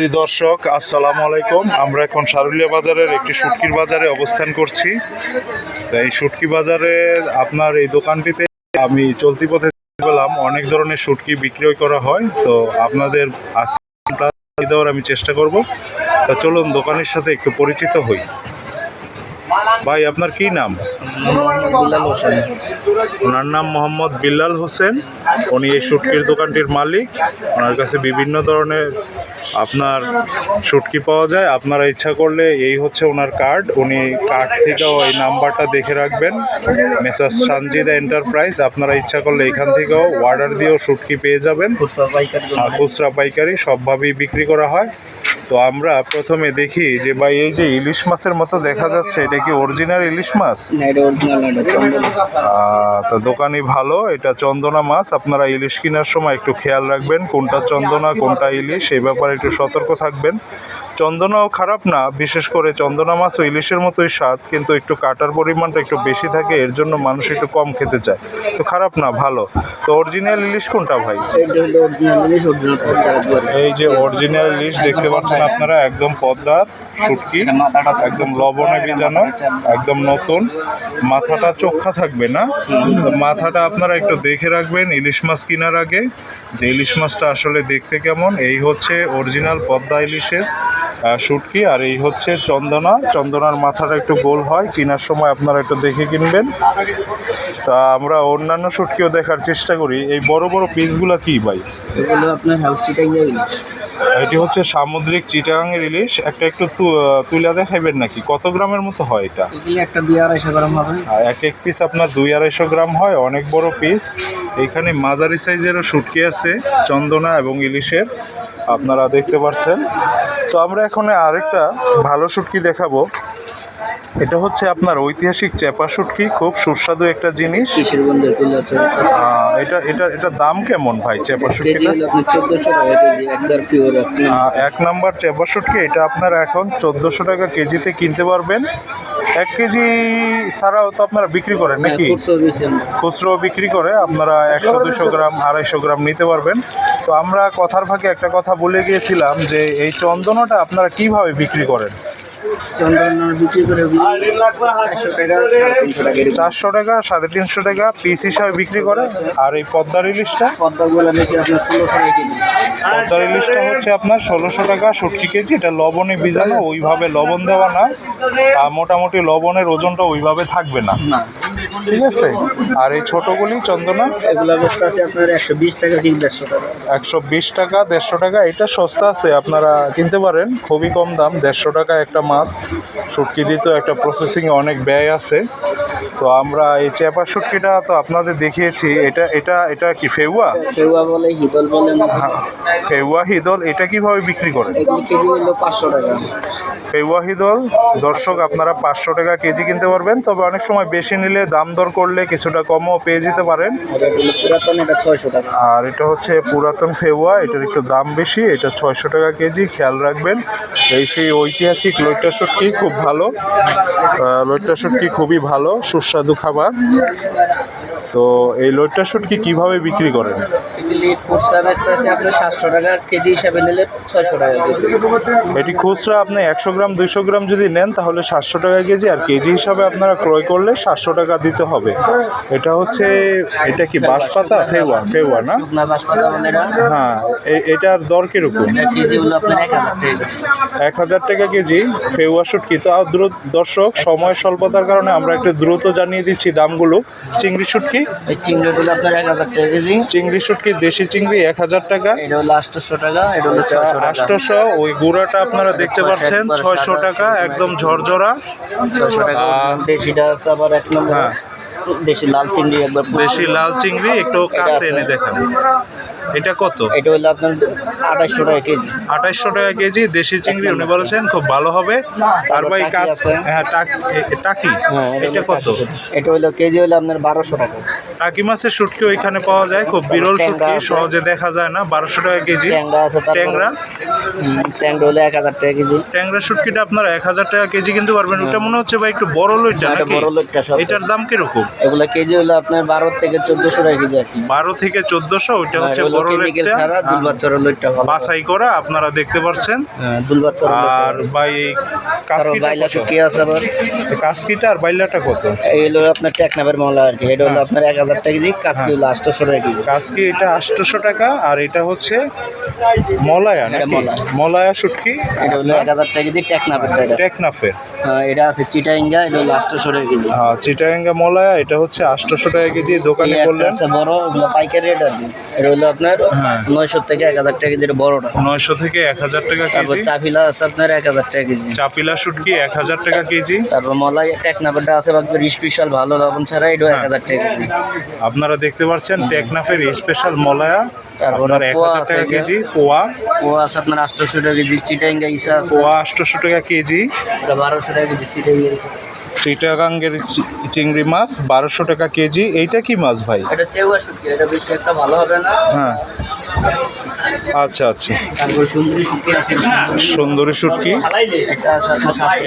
প্রিয় দর্শক আসসালামু আলাইকুম। আমরা এখন সারুলিয়া বাজারের একটি শুটকির বাজারে অবস্থান করছি। তো এই শুটকি বাজারের আপনার এই দোকানটিতে আমি চলতি পথে পেলাম অনেক ধরনের শুটকি বিক্রয় করা হয়। তো আপনাদের আজকে দেওয়ার আমি চেষ্টা করব। তা চলুন দোকানের সাথে একটু পরিচিত হই। ভাই আপনার কি নাম? বিল্লাল হোসেন। ওনার নাম মোহাম্মদ বিল্লাল হোসেন। উনি এই শুটকির দোকানটির মালিক। ওনার কাছে বিভিন্ন ধরনের আপনার শুটকি পাওয়া যায়। আপনারা ইচ্ছা করলে এই হচ্ছে ওনার কার্ড উনি কার্ড থেকেও এই নাম্বারটা দেখে রাখবেন। মেসাজ সানজিদা এন্টারপ্রাইজ আপনারা ইচ্ছা করলে এখান থেকেও অর্ডার দিয়েও শুটকি পেয়ে যাবেন। খুচরা পাইকারি আর খুচরা পাইকারি সবভাবেই বিক্রি করা হয়। তো আমরা প্রথমে দেখি যে ভাই এই যে ইলিশ মাছের মতো দেখা যাচ্ছে এটা কি অরিজিনাল ইলিশ মাছ? তো দোকানি ভালো এটা চন্দনা মাছ। আপনারা ইলিশ কেনার সময় একটু খেয়াল রাখবেন কোনটা চন্দনা কোনটা ইলিশ এই ব্যাপারে একটু সতর্ক থাকবেন। চন্দনাও খারাপ না, বিশেষ করে চন্দনা মাছ ও ইলিশের মতোই স্বাদ, কিন্তু একটু কাটার পরিমাণটা একটু বেশি থাকে, এর জন্য মানুষ একটু কম খেতে চায়। তো খারাপ না, ভালো। তো অরিজিনাল ইলিশ কোনটা ভাই? এই যে অরিজিনাল ইলিশ দেখতে পাচ্ছেন আপনারা, একদম পদ্মার শুটকি, একদম লবণে ভিজানো, একদম নতুন। মাথাটা চোখা থাকবে না? মাথাটা আপনারা একটু দেখে রাখবেন, ইলিশ মাছ কেনার আগে। যে ইলিশ মাছটা আসলে দেখতে কেমন, এই হচ্ছে অরিজিনাল পদ্মা ইলিশের। শুটকি আর এই হচ্ছে চন্দনা। চন্দনার মাথাটা একটু গোল হয় কেনার সময় আপনারা একটু দেখে কিনবেন। তা আমরা অন্যান্য শুটকিও দেখার চেষ্টা করি। এই বড় বড় পিসগুলো কি ভাই? এটি হচ্ছে সামুদ্রিক চিটাগাঙের ইলিশ। একটা একটু তুলে দেখাইবেন নাকি? কত গ্রামের মতো হয় এটা? একটা দিয়ে আড়াইশো গ্রাম হবে। এক এক পিস আপনার দুই আড়াইশো গ্রাম হয় অনেক বড় পিস। এখানে মাঝারি সাইজেরও শুটকি আছে চন্দনা এবং ইলিশের। আপনারা দেখতে পাচ্ছেন তো আমরা এখন আরেকটা ভালো শুটকি দেখাবো। এটা হচ্ছে আপনার ঐতিহাসিক চেপা শুটকি খুব সুস্বাদু একটা জিনিস। এটা এটা এটা দাম কেমন ভাই চেপা শুটকিটা এক নাম্বার চেপা শুটকি এটা আপনার এখন চোদ্দোশো টাকা কেজিতে কিনতে পারবেন। এক কেজি ছাড়াও তো আপনারা বিক্রি করেন নাকি? খুচরো বেশি আমরা। খুচরো বিক্রি করে আপনারা একশো দুশো গ্রাম আড়াইশো গ্রাম নিতে পারবেন। তো আমরা কথার ফাঁকে একটা কথা বলে গিয়েছিলাম যে এই চন্দনাটা আপনারা কীভাবে বিক্রি করেন? চন্দ্রনাথ বিক্রি করে চারশো টাকা সাড়ে তিনশো টাকা এরকম। চারশো টাকা সাড়ে তিনশো টাকা পিস হিসাবে বিক্রি করে। আর এই পদ্মার ইলিশটা? পদ্মাগুলো বেশি আপনার ষোলোশো টাকা কেজি। পদ্মার ইলিশটা হচ্ছে আপনার ষোলোশো টাকা সটকি কেজি। এটা লবণে ভিজানো ওইভাবে লবণ দেওয়া না আর মোটামুটি লবণের ওজনটা ওইভাবে থাকবে না। ঠিক আছে। আর এই ছোটোগুলি চন্দনা? এগুলো অবস্থা আছে আপনার একশো বিশ টাকা দেড়শো টাকা। একশো বিশ টাকা দেড়শো টাকা। এটা সস্তা আছে আপনারা কিনতে পারেন। খুবই কম দাম দেড়শো টাকা একটা মাছ। শুটকি দিতেও একটা প্রসেসিংয়ে অনেক ব্যয় আছে। তো আমরা এই চেপা শুটকিটা তো আপনাদের দেখিয়েছি। এটা এটা এটা কি ফেউয়া? কেউয়া বলে হিদল বলে। না ফেউয়া হিদল এটা কীভাবে বিক্রি করেন? কেজি পাঁচশো টাকা। ফেউয়া হিদল দর্শক আপনারা পাঁচশো টাকা কেজি কিনতে পারবেন। তবে অনেক সময় বেশি নিলে দাম দর করলে কিছুটা কমও পেয়ে যেতে পারেন। আর এটা হচ্ছে পুরাতন ফেওয়া, এটার একটু দাম বেশি, এটা ছয়শো টাকা কেজি, খেয়াল রাখবেন। এই সেই ঐতিহাসিক লইট্টা শুটকি খুব ভালো। লইট্টা শুটকি খুবই ভালো, সুস্বাদু খাবার। তো এই লইট্টা শুটকি কীভাবে বিক্রি করেন? এগুলি খুচরা বেচতে আছে আপনার সাতশো টাকা কেজি হিসাবে নিলে ছয়শো টাকা কেজি। এটি খুচরা আপনি একশো গ্রাম দুইশো গ্রাম যদি নেন তাহলে সাতশো টাকা কেজি আর কেজি হিসাবে আপনারা ক্রয় করলে সাতশো টাকা দিতে হবে। এটা হচ্ছে এটা কি বাঁশপাতা? ফেওয়া ফেওয়া না? শুকনা বাঁশপাতা বলে এটা? হ্যাঁ এ- এটার দর কীরকম? এটা কেজি হলো আপনার এক হাজার টাকা এক হাজার টাকা কেজি ফেওয়া শুটকি। তো আর দ্রুত দর্শক সময় স্বল্পতার কারণে আমরা একটু দ্রুত জানিয়ে দিচ্ছি দামগুলো। চিংড়ি শুটকি এই চিংড়ি হলো আপনার এক হাজার টাকা কেজি। চিংড়ি শুটকি দেশি চিংড়ি এক হাজার টাকা। এটা হলো আটশোশো টাকা এটা হলো ওই গুঁড়াটা আপনারা দেখতে পাচ্ছেন ছয়শো টাকা একদম ঝরঝরা। ছয়শো টাকা। দেশিটা আছে আবার এক নম্বর। হ্যাঁ। দেশি লাল চিংড়ি একবার। দেশি লাল চিংড়ি একটু কাছে এনে দেখান। এটা কত? এটা হলো আপনার আঠাশশো টাকা কেজি। আঠাইশশো টাকা কেজি দেশি চিংড়ি উনি বলেছেন খুব ভালো হবে। আর ভাই টাকি কাজ হ্যাঁ টাকি হ্যাঁ এটা কত? এটা হলো কেজি হলো আপনার বারোশো টাকা। টাকি মাছের শুটকি ওইখানে পাওয়া যায়। খুব বিরল শুটকি সহজে দেখা যায় না বারোশো টাকা কেজি। ট্যাংরা আছে ট্যাংরা? এক হাজার টাকা কেজি। ট্যাংরা শুটকিটা আপনারা এক হাজার টাকা কেজি কিনতে পারবেন। ওটা মনে হচ্ছে ভাই একটু বড় লইটা বড় লোকটা এটার দাম কীরকম? এগুলো কেজি হলো আপনার বারো থেকে চোদ্দশো টাকা কেজি বারো থেকে চোদ্দশো ওইটা হচ্ছে বড় লোকটা ভালো। বাছাই করা আপনারা দেখতে পাচ্ছেন হ্যাঁ, আর ভাই বাইলা? আছে আবার। কাসকিটা আর বাইলাটা কত? এই হলো আপনার টেকনাফের মামলা আর কি। এটা হলো হ্যাঁ। আপনার এক হাজার টাকা কেজি কাজকি হলো আটশোশো টাকা কেজি। কাসকি এটা আটশোশো টাকা আর এটা হচ্ছে মলায়া মলায়া। মলায়া শুটকি এটা হলো এক হাজার টাকা কেজি টেকনাফের টেকনাফের। হ্যাঁ, এটা আছে চিটাইঙ্গা এটা হলো আটশোশো টাকা কেজি। হ্যাঁ চিটাগাঙ্গা মলায়া এটা হচ্ছে আটশোশো টাকা কেজি দোকানে আছে বড় পাইকারি রেট আর এটা হলো আপনার হ্যাঁ। নয়শো থেকে এক হাজার টাকা কেজি এটা বড়টা। নয়শো থেকে এক হাজার টাকা তারপর চাপিলা আছে আপনার এক হাজার টাকা কেজি। চাপিলা শুটকি এক হাজার টাকা কেজি। তারপর মলাই টেকনাফেরটা আছে স্পেশাল ভালো লবণ ছাড়া এটাও এক হাজার টাকা কেজি। আপনারা দেখতে পাচ্ছেন টেকনাফের স্পেশাল মলায়া। আপনার এক হাজার টাকা কেজি পোয়া। পোয়া আছে আপনার আটশোশো টাকা কেজি চিটাঙ্গা ইসা পোয়া আটশোশো টাকা কেজি। বারোশো টাকা কেজি চিটাইঙ্গা চিটাগাঙ্গের চিংড়ি মাছ বারোশো টাকা কেজি। এইটা কি মাছ ভাই? এটা চেউয়া শুটকি এটা বেশি একটা ভালো হবে না। হ্যাঁ। আচ্ছা আচ্ছা। সুন্দরী শুটকি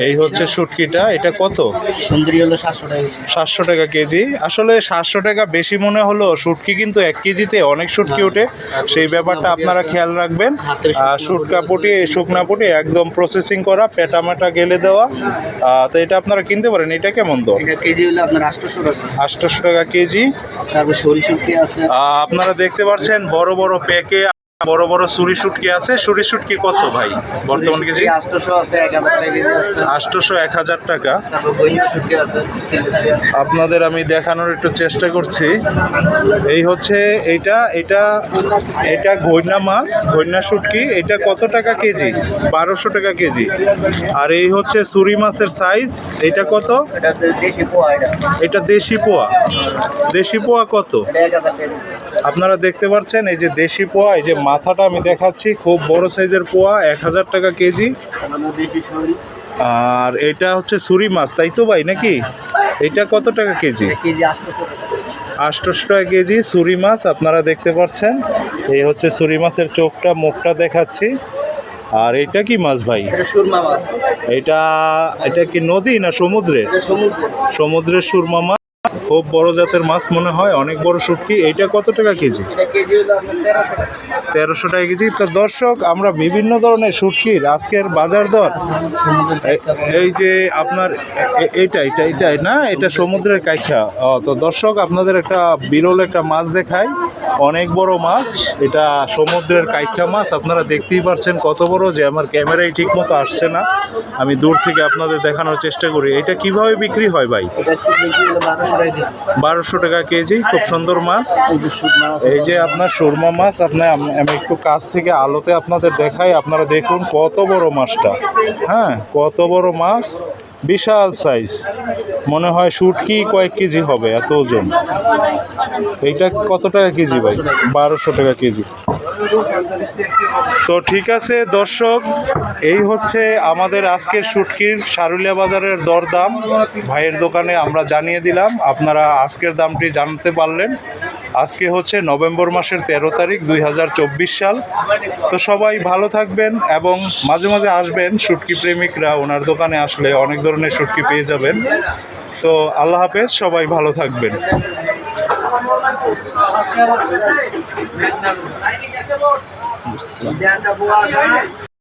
এই হচ্ছে শুটকিটা এটা কত? সুন্দরী হলো সাতশো টাকা। সাতশো টাকা কেজি। আসলে সাতশো টাকা বেশি মনে হলো শুটকি কিন্তু এক কেজিতে অনেক শুটকি ওঠে। সেই ব্যাপারটা আপনারা খেয়াল রাখবেন। আর শুটকা পুটি শুকনা পুটি একদম প্রসেসিং করা পেটা মেটা গেলে দেওয়া। তো এটা আপনারা কিনতে পারেন এটা কেমন এটা কেজি হলো আপনার আটশোশো টাকা। আটশোশো টাকা কেজি। তারপর সরি আছে। আপনারা দেখতে পাচ্ছেন বড় বড় लेके বড় বড় সুরি শুটকি আছে। সুরি শুটকি কত ভাই? বর্তমান কেজি? আছে এক হাজার টাকা আপনাদের আমি দেখানোর একটু চেষ্টা করছি। এই হচ্ছে এইটা এটা এটা ঘৈনা মাছ ঘৈনা শুটকি এটা কত টাকা কেজি? বারোশো টাকা কেজি। আর এই হচ্ছে সুরি মাছের সাইজ এটা কত? এটা দেশি পোয়া এটা। এটা দেশি পোয়া। দেশি পোয়া কত? এটা আপনারা দেখতে পাচ্ছেন এই যে দেশি পোয়া এই যে মাথাটা আমি দেখাচ্ছি খুব বড় সাইজের পোয়া এক হাজার টাকা কেজি। আর এটা হচ্ছে সুরি মাছ তাই তো ভাই নাকি? এটা কত টাকা কেজি? কেজি টাকা কেজি সুরি মাছ আপনারা দেখতে পাচ্ছেন। এই হচ্ছে সুরি মাছের চোখটা মুখটা দেখাচ্ছি। আর এটা কি মাছ ভাই? এটা এটা এটা কি নদী না সমুদ্রের। সমুদ্রের সুরমা মাছ। খুব বড় জাতের মাছ মনে হয় অনেক বড় শুটকি। এইটা কত টাকা কেজি? তেরোশো টাকা। কেজি। তো দর্শক আমরা বিভিন্ন ধরনের শুটকির আজকের বাজার দর এই যে আপনার এটা এইটা এটা এটাই না? এটা সমুদ্রের কাইখা তো দর্শক আপনাদের একটা বিরল একটা মাছ দেখাই। অনেক বড় মাছ এটা সমুদ্রের কাইখা মাছ আপনারা দেখতেই পারছেন কত বড় যে আমার ক্যামেরায় ঠিক মতো আসছে না। আমি দূর থেকে আপনাদের দেখানোর চেষ্টা করি। এটা কীভাবে বিক্রি হয় ভাই? বারোশো টাকা কেজি। খুব সুন্দর মাছ। এই যে সুরমা মাছ। এই যে আপনার সুরমা মাছ আপনার আমি একটু কাছ থেকে আলোতে আপনাদের দেখাই আপনারা দেখুন কত বড় মাছটা। হ্যাঁ কত বড় মাছ। বিশাল সাইজ মনে হয় শুটকি কয়েক কেজি হবে, এত ওজন। এইটা কত টাকা কেজি ভাই? বারোশো টাকা কেজি। তো ঠিক আছে, দর্শক, এই হচ্ছে আমাদের আজকের শুটকির সারুলিয়া বাজারের দরদাম। ভাইয়ের দোকানে আমরা জানিয়ে দিলাম, আপনারা আজকের দামটি জানতে পারলেন। আজকে হচ্ছে নভেম্বর মাসের তেরো তারিখ দুই হাজার চব্বিশ সাল। তো সবাই ভালো থাকবেন এবং মাঝে মাঝে আসবেন, শুটকি প্রেমিকরা ওনার দোকানে আসলে অনেক ধরনের শুটকি পেয়ে যাবেন। তো আল্লাহ হাফেজ, সবাই ভালো থাকবেন। বুঝলাম